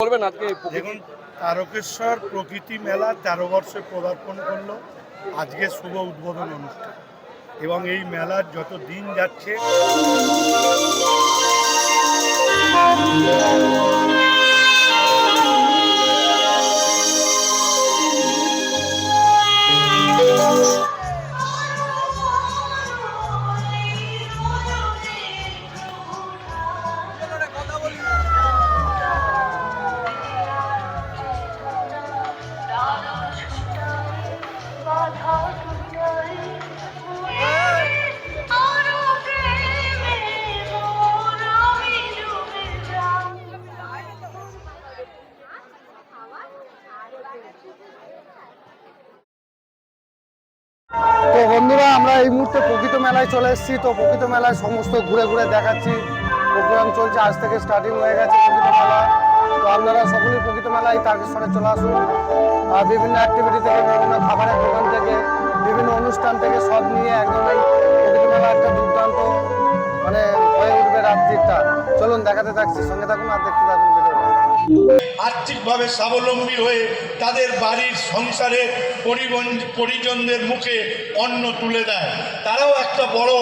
বলবেন আজকে দেখুন, তারকেশ্বর প্রকৃতি মেলা তেরো বর্ষে পদার্পণ করল। আজকে শুভ উদ্বোধন অনুষ্ঠান। এবং এই মেলার যত দিন যাচ্ছে এই মুহূর্তে প্রকৃত মেলায় চলে এসেছি। তো প্রকৃত মেলায় সমস্ত ঘুরে ঘুরে দেখাচ্ছি। প্রোগ্রাম চলছে, আজ থেকে স্টার্টিং হয়ে গেছে প্রকৃত মেলা। তো আপনারা সকলেই প্রকৃত মেলায় তারকেশ্বরে চলে আসুন। আর বিভিন্ন অ্যাক্টিভিটি থেকে, বিভিন্ন খাবারের দোকান থেকে, বিভিন্ন অনুষ্ঠান থেকে সব নিয়ে একদম এই প্রকৃত মেলা একটা দুর্দান্ত মানে হয়ে উঠবে রাত্রিটা। চলুন, দেখাতে থাকছি। সঙ্গে থাকুন আর দেখতে থাকুন। আর্থিকভাবে স্বাবলম্বী হয়ে তাদের বাড়ির পরিবন- পরিজনদের মুখে অন্ন তুলে দেয়। তারাও একটা বড়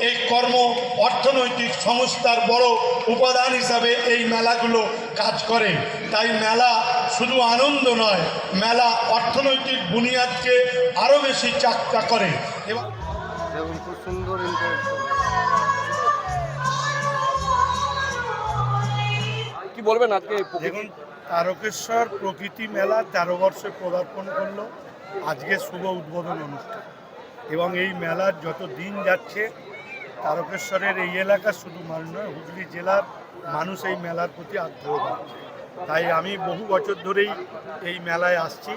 এই কর্ম অর্থনৈতিক সংস্থার বড় উপাদান হিসাবে এই মেলাগুলো কাজ করে। তাই মেলা শুধু আনন্দ নয়, মেলা অর্থনৈতিক বুনিয়াদকে আরও বেশি চাক্কা করে। এবং খুব সুন্দর কি বলবেন আজকে দেখুন, তারকেশ্বর প্রকৃতি মেলা তেরো বর্ষে পদার্পণ করল। আজকে শুভ উদ্বোধন অনুষ্ঠান। এবং এই মেলার যত দিন যাচ্ছে, তারকেশ্বরের এই এলাকা শুধু মানুষ নয়, হুগলি জেলার মানুষ এই মেলার প্রতি আগ্রহ পাচ্ছে তাই আমি বহু বছর ধরেই এই মেলায় আসছি।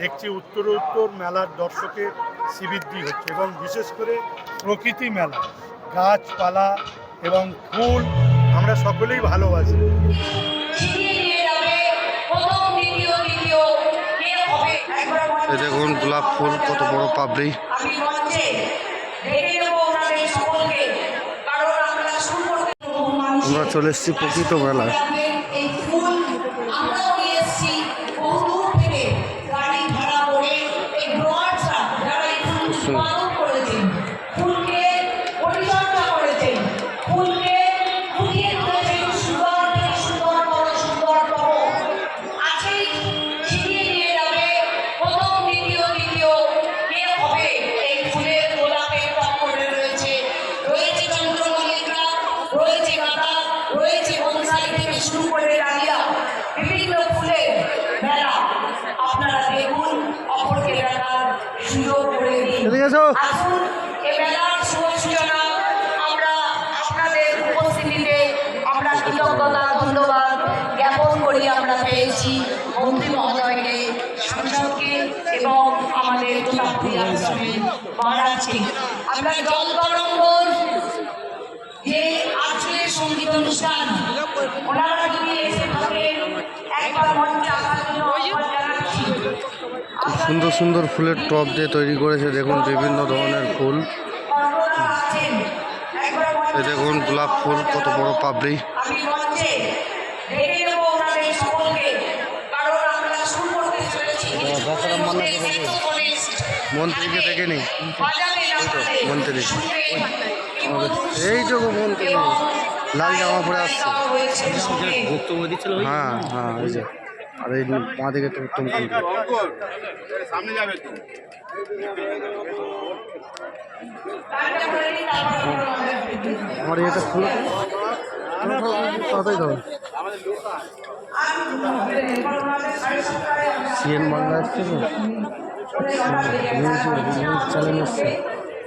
দেখছি উত্তর উত্তর মেলার দর্শকের শ্রীবৃদ্ধি হচ্ছে। এবং বিশেষ করে প্রকৃতি মেলা, গাছপালা এবং ফুল আমরা সকলেই ভালোবাসি। দেখুন গোলাপ ফুল কত বড় কারণ আমরা চলে এসেছি প্রকৃত মেলায়। এই এদিকে এসো। আমরা ধন্যবাদ জ্ঞাপন করি আমরা পেয়েছি মন্ত্রী মহোদয়কে সাংসদকে এবং আমাদের চাকরি আশ্রমে মহারাজকে আমরা জল যে আজকের সংগীত অনুষ্ঠান, ওনারা যদি এসে থাকেন একবার মঞ্চে আসার সুন্দর সুন্দর ফুলের টব দিয়ে তৈরি করেছে দেখুন বিভিন্ন ধরনের ফুল। এই দেখুন গোলাপ ফুল কত বড় পাবড়ি দেবে। মন্ত্রীকে দেখে নি মন্ত্রী। এই গো মন্ত্রী। লাল জামা পরে আসছে। হ্যাঁ হ্যাঁ এই যে। আর এই পা দিকে উত্তম কুণ্ডু। আমার এটা খুলে তাড়াতাড়ি দাও সিএন বাংলা এসছে তো চ্যানেল এসছে।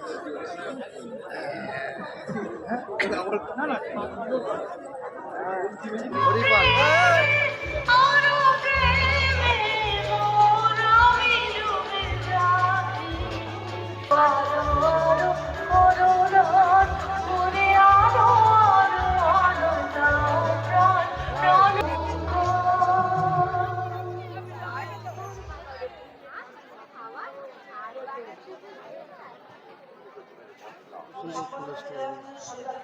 খুলছি করুণা সুন্দর স্টল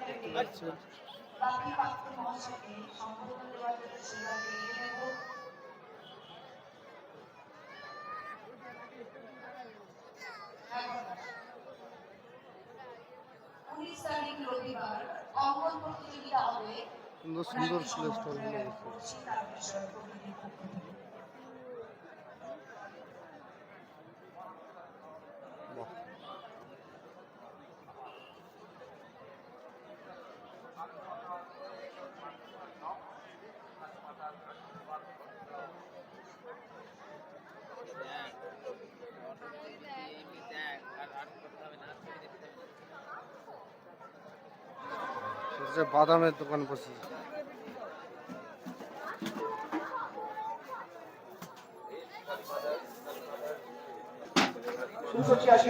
দেখতে পাচ্ছেন নেব উনিশ তারিখ রবিবার অঙ্কন প্রতিযোগিতা হবে সুন্দর সুন্দর স্টলগুলো দেখতে করছি তারকেশ্বর প্রকৃতির পক্ষ থেকে বাহ হচ্ছে বাদামের দোকান বসেছে তিনশো ছিয়াশি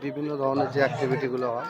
বিভিন্ন ধরনের যে অ্যাক্টিভিটিগুলো হয়।